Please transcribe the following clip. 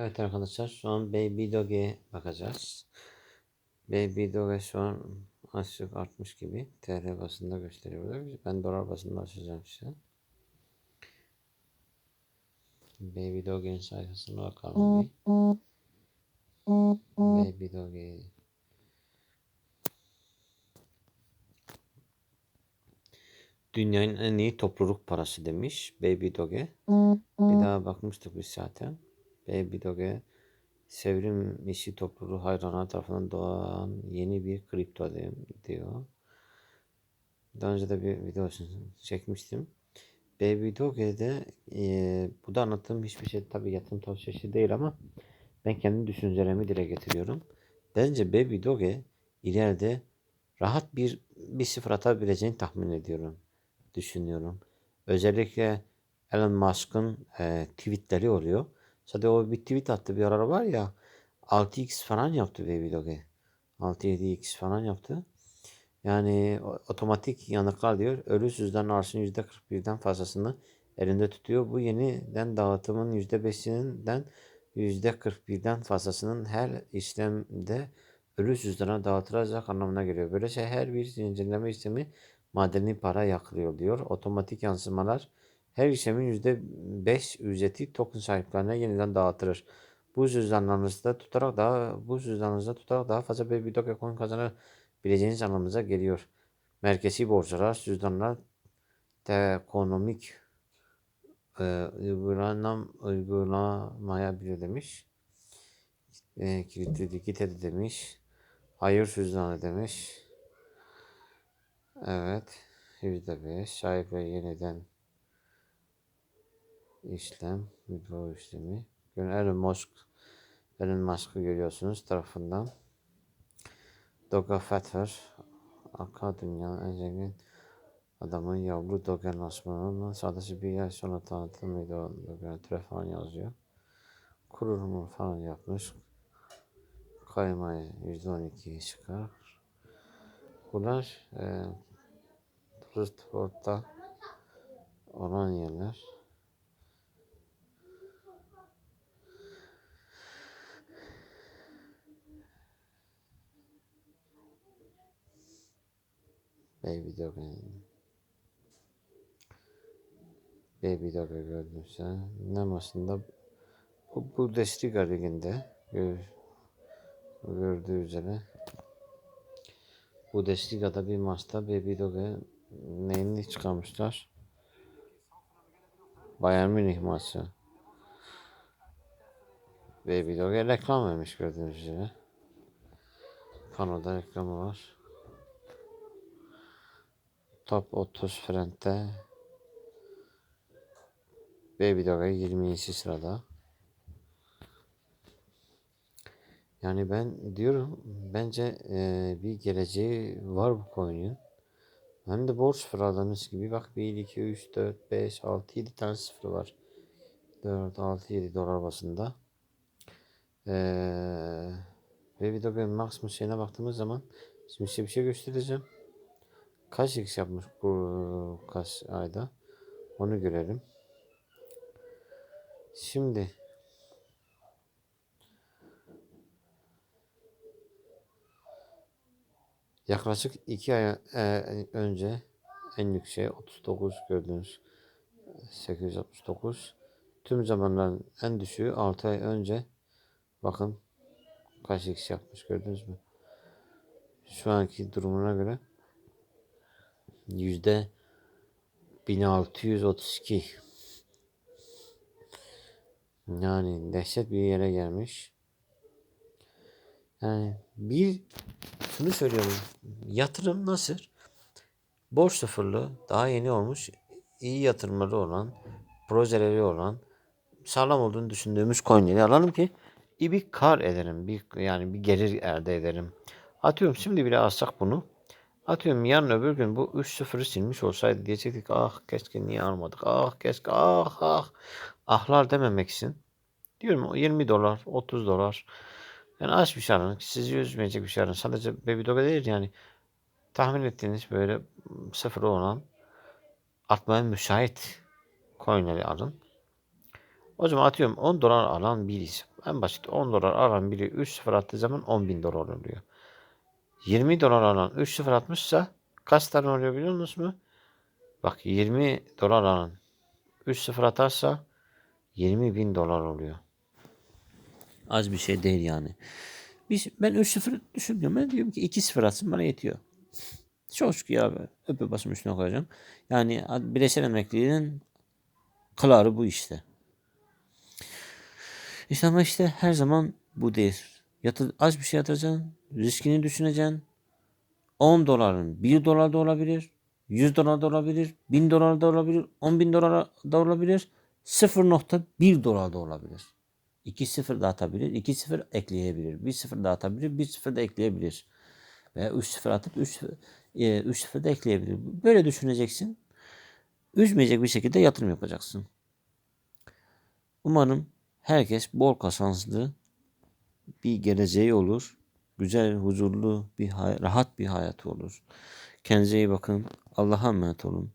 Evet arkadaşlar şu an Baby Doge'ye bakacağız. Baby Doge şu an açlık artmış gibi. TL basında gösteriyor. Ben dolar basında açacağım size. Baby Doge'nin sayfasına bakalım bir. Baby Doge. Dünyanın en iyi topluluk parası demiş Baby Doge. Bir daha bakmıştık biz zaten. Baby Doge Sevrim işi topluluğu hayranlar tarafından doğan yeni bir kripto diyor. Daha önce de bir video çekmiştim. Baby Doge'de e, bu da anlattığım hiçbir şey tabii yatırım tavsiyesi değil ama ben kendi düşüncelerimi dile getiriyorum. Bence Baby Doge ileride rahat bir bir sıfır atabileceğini tahmin ediyorum. Düşünüyorum. Özellikle Elon Musk'ın e, tweetleri oluyor. Zaten o bir tweet attı bir ara var ya 6x falan yaptı Baby Doge. 6-7x falan yaptı. Yani otomatik yanıklar diyor. Ölü cüzdan arşın %41'den fazlasını elinde tutuyor. Bu yeniden dağıtımın %5'inden %41'den fazlasının her işlemde ölü cüzdana dağıtılacak anlamına geliyor. Böylece her bir zincirleme işlemi madeni para yakılıyor diyor. Otomatik yansımalar her işlemin %5 ücreti token sahiplerine yeniden dağıtılır. Bu cüzdanlarınızda tutarak daha bu cüzdanınızda tutarak daha fazla bir Dogecoin kazanabileceğiniz anlamınıza geliyor. Merkezi borçlar, cüzdanlar ekonomik e, uygulanam, uygulamayabilir demiş. E, kilitli dikit demiş. Hayır cüzdanı demiş. Evet. %5 sahip ve yeniden işlem, video işlemi. Elon Musk, Elon Musk'ı görüyorsunuz tarafından. Doga Fetter, Aka dünyanın en zengin adamın yavru Doge lansmanının sadece bir ay sonra tanıtılmaydı o görüntüler falan yazıyor. Kurulumu falan yapmış. Kaymayı %12 çıkar. Bunlar e, Rıstford'da olan yerler. Baby Doge. Baby Doge gördümse Namas'ında bu Bundesliga liginde gör, gördüğü üzere Bundesliga'da bir maçta Baby Doge neyini çıkarmışlar? Bayern Münih maçı. Baby Doge reklam vermiş gördüğünüz üzere. Panoda reklamı var. Top 30 Frent'te Baby Doga 20. sırada. Yani ben diyorum bence e, bir geleceği var bu coin'in. Hem de borç sıfırladığımız gibi bak 1, 2, 3, 4, 5, 6, 7 tane sıfır var. 4, 6, 7 dolar basında. Ee, Baby Dog'un maksimum şeyine baktığımız zaman şimdi size bir şey göstereceğim. Kaç x yapmış bu kaç ayda? Onu görelim. Şimdi yaklaşık 2 ay e, önce en yüksek 39 gördüğünüz 869 tüm zamanların en düşüğü 6 ay önce bakın kaç x yapmış gördünüz mü? Şu anki durumuna göre yüzde 1632 yani dehşet bir yere gelmiş. Yani bir şunu söylüyorum. Yatırım nasıl? Borç sıfırlı, daha yeni olmuş, iyi yatırımları olan, projeleri olan, sağlam olduğunu düşündüğümüz coinleri alalım ki iyi bir kar ederim. Bir, yani bir gelir elde ederim. Atıyorum şimdi bile alsak bunu. Atıyorum yarın öbür gün bu 3-0'ı silmiş olsaydı diyecektik ah keşke niye almadık ah keşke ah ah ahlar dememek için. Diyorum 20 dolar 30 dolar yani az bir şey sizi üzmeyecek bir şey sadece baby doga değil yani tahmin ettiğiniz böyle sıfırı olan atmaya müsait coinleri alın. O zaman atıyorum 10 dolar alan birisi. En basit 10 dolar alan biri 3 sıfır attığı zaman 10 bin dolar oluyor. 20 dolar alan 3 sıfır atmışsa kaç tane oluyor biliyor musunuz mu? Bak 20 dolar alan 3 sıfır atarsa 20 bin dolar oluyor. Az bir şey değil yani. Biz, ben 3 sıfır düşünmüyorum. Ben diyorum ki 2 sıfır atsın bana yetiyor. Çok şükür ya be. Öpe basım üstüne koyacağım. Yani bireysel emekliliğinin kıları bu işte. İşte ama işte her zaman bu değil. Yatır, az bir şey yatıracaksın. Riskini düşüneceksin. 10 doların 1 dolar da olabilir. 100 dolar da olabilir. 1000 dolar da olabilir. 10 bin dolar da olabilir. 0.1 dolar da olabilir. 2 sıfır da atabilir. 2 sıfır ekleyebilir. 1 sıfır da atabilir. 1 sıfır da ekleyebilir. Veya 3 sıfır atıp 3 3 sıfır da ekleyebilir. Böyle düşüneceksin. Üzmeyecek bir şekilde yatırım yapacaksın. Umarım herkes bol kazançlı bir geleceği olur. Güzel, huzurlu bir rahat bir hayatı olur. Kendinize iyi bakın. Allah'a emanet olun.